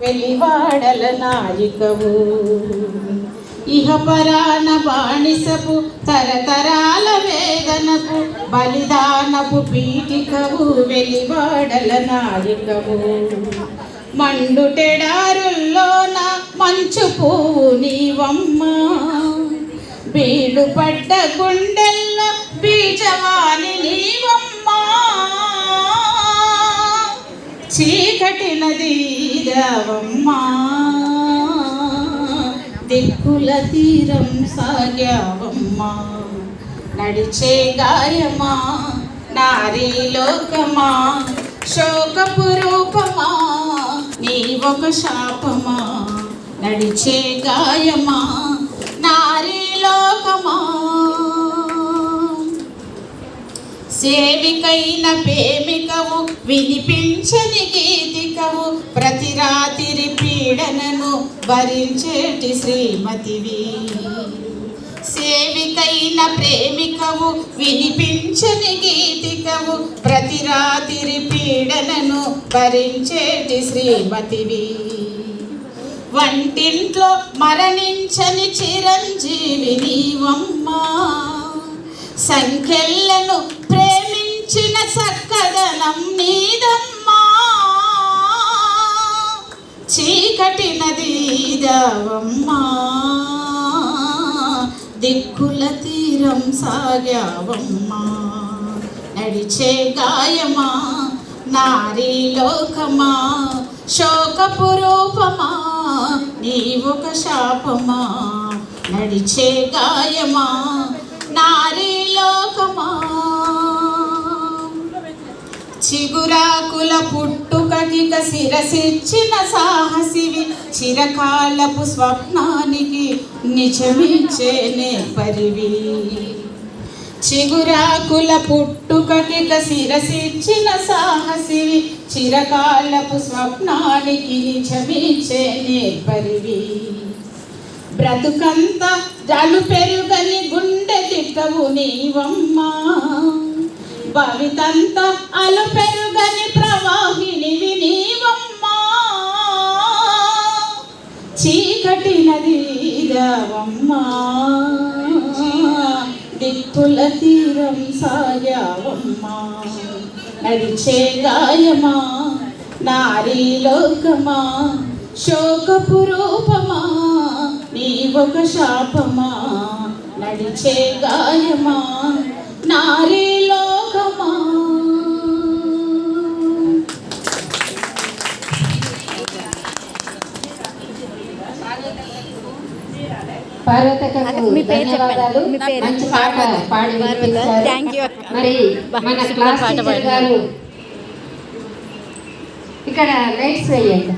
వెలివాడల నాయికవు ఇహపరాన బాణిసపు తరతరాల వేదనపు బలిదానపు పీఠికవు వెలివాడల నాయికవు మండుటెడారుల్లోన మంచు పువ్వు నీవమ్మ. బీడు పడ్డ గుండెల్లో బీజవాణి నీవమ్మా. చీకటి నది రావమ్మా దిక్కుల తీరం సాగావమ్మా. నడిచే గాయమా నారీ లోకమా శోకపు రూపమా నీ ఒక శాపమా. నడిచే గాయమా నారీ లోకమా. సేవికైన ప్రేమికము వినిపించని భరించేటి శ్రీమతివి. సేవికైన ప్రేమికవు వినిపించని గీతికవు ప్రతి రాత్రి పీడనను భరించేటి శ్రీమతివి. వంటింట్లో మరణించని చిరంజీవి నీవమ్మా. సంఖ్యలను ప్రేమించిన చక్కదనం నీదమ్మ. నది దిక్కుల తీరం సాగావమ్మా. నడిచే గాయమా నారీ లోకమా శోకపు రూపమా నీ ఒక శాపమా. నడిచే గాయమా నారీ చిగురాకుల పుట్టుకకిక శిరసిచ్చిన సాహసివి చిరకాలపు స్వప్నానికి నిజమించేనే పరివి చిగురాకుల పుట్టుకకిక శిరసిచ్చిన సాహసివి చిరకాలపు స్వప్నానికి నిజమించేనే పరివి బ్రతుకంత జలు పెరుగని గుండె తిక్కవు నీవమ్మా. భవితంత అలు పెరుగని ప్రవాహిని నీవమ్మా చీకటి నది రావమ్మా దిక్కుల తీరం సాయావమ్మా నడిచే గాయమా నారీ లోకమా శోకపు రూపమా నీ శాపమా. నడిచే గాయమా నారీ మీ పేరు చెప్పండి. మీ పేరు. థ్యాంక్ యూ పాట ఇక్కడ లైట్స్ వేయండి.